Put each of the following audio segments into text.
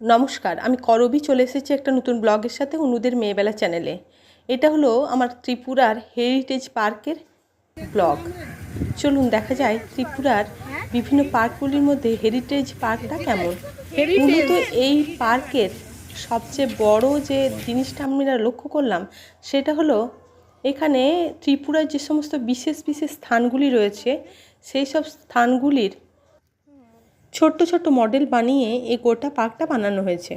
নমস্কার আমি করবি চলে এসেছি একটা নতুন ব্লগের সাথে অনুদের মেয়েবেলা চ্যানেলে। এটা হলো আমার ত্রিপুরার হেরিটেজ পার্কের ব্লগ। চলুন দেখা যায় ত্রিপুরার বিভিন্ন পার্কগুলির মধ্যে হেরিটেজ পার্কটা কেমন। মূলত এই পার্কের সবচেয়ে বড় যে জিনিসটা আমরা লক্ষ্য করলাম সেটা হলো এখানে ত্রিপুরার যে সমস্ত বিশেষ বিশেষ স্থানগুলি রয়েছে সেই সব স্থানগুলির ছোট্ট ছোট্ট মডেল বানিয়ে এই গোটা পার্কটা বানানো হয়েছে।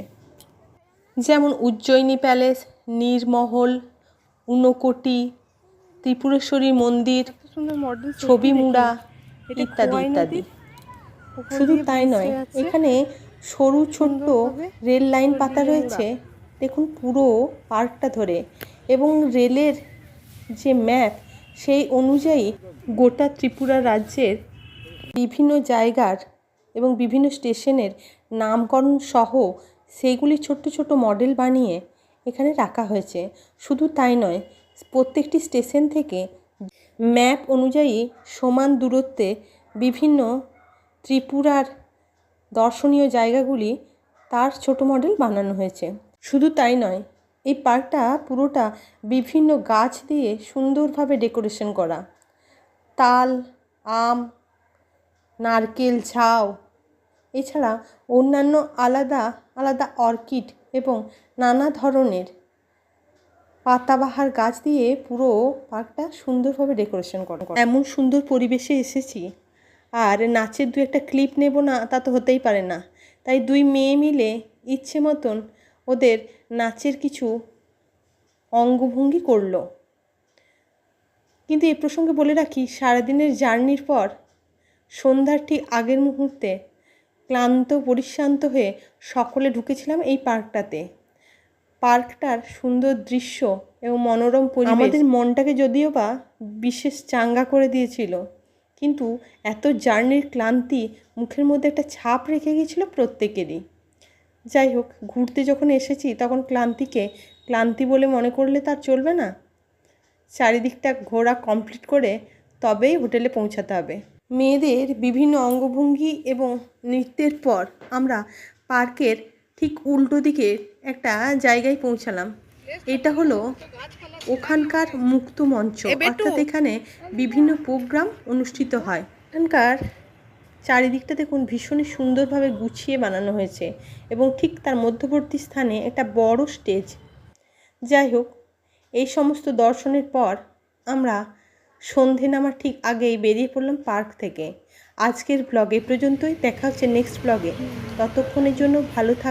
যেমন উজ্জয়িনী প্যালেস নীরমহল উনকোটি ত্রিপুরেশ্বরী মন্দির মডেল ছবি মুড়া ইত্যাদি ইত্যাদি। শুধু তাই নয় এখানে সরু ছোট্ট রেল লাইন পাতা রয়েছে। দেখুন পুরো পার্কটা ধরে এবং রেলের যে ম্যাপ সেই অনুযায়ী গোটা ত্রিপুরা রাজ্যের বিভিন্ন জায়গার এবং বিভিন্ন স্টেশনের নামকরণ সহ সেইগুলি ছোট্ট ছোট্ট মডেল বানিয়ে এখানে রাখা হয়েছে। শুধু তাই নয়, প্রত্যেকটি স্টেশন থেকে ম্যাপ অনুযায়ী সমান দূরত্বে বিভিন্ন ত্রিপুরার দর্শনীয় জায়গাগুলি তার ছোট মডেল বানানো হয়েছে। শুধু তাই নয়, এই পার্কটা পুরোটা বিভিন্ন গাছ দিয়ে সুন্দরভাবে ডেকোরেশন করা। তাল, আম, নারকেল ঝাউ এছাড়া অন্যান্য আলাদা আলাদা অর্কিড এবং নানা ধরনের পাতাবাহার গাছ দিয়ে পুরো পার্কটা সুন্দরভাবে ডেকোরেশন করা এমন সুন্দর পরিবেশে এসেছি। আর নাচের দু একটা ক্লিপ নেব না, তা তো হতেই পারে না। তাই দুই মেয়ে মিলে ইচ্ছে মতন ওদের নাচের কিছু অঙ্গভঙ্গি করল। কিন্তু এ প্রসঙ্গে বলে রাখি, সারাদিনের জার্নির পর সন্ধ্যার ঠিক আগের মুহূর্তে ক্লান্ত, পরিশ্রান্ত হয়ে সকলে ঢুকেছিলাম এই পার্কটাতে। পার্কটার সুন্দর দৃশ্য এবং মনোরম পরিবেশ আমাদের মনটাকে যদিও বা বিশেষ চাঙ্গা করে দিয়েছিল, কিন্তু এত জার্নির ক্লান্তি মুখের মধ্যে একটা ছাপ রেখে গিয়েছিল প্রত্যেকেরই। যাই হোক, ঘুরতে যখন এসেছি তখন ক্লান্তিকে, ক্লান্তি বলে মনে করলে তার চলবে না। চারিদিকটা ঘোরা কমপ্লিট করে তবেই হোটেলে পৌঁছাতে হবে। মেয়েদের বিভিন্ন অঙ্গভঙ্গি এবং নৃত্যের পর আমরা পার্কের ঠিক উল্টো দিকে একটা জায়গায় পৌঁছালাম। এটা হলো ওখানকার মুক্ত মঞ্চ। অর্থাৎ এখানে বিভিন্ন প্রোগ্রাম অনুষ্ঠিত হয়। এখানকার চারিদিকটা দেখুন ভীষণই সুন্দরভাবে গুছিয়ে বানানো হয়েছে এবং ঠিক তার মধ্যবর্তী স্থানে একটা বড় স্টেজ। যাই হোক এই সমস্ত দর্শনের পর আমরা সন্ধে নামার ঠিক আগেই বেরিয়ে পড়লাম পার্ক থেকে। আজকের ব্লগে পর্যন্তই। দেখা হচ্ছে নেক্সট ব্লগে ততক্ষণের জন্য ভালো থাক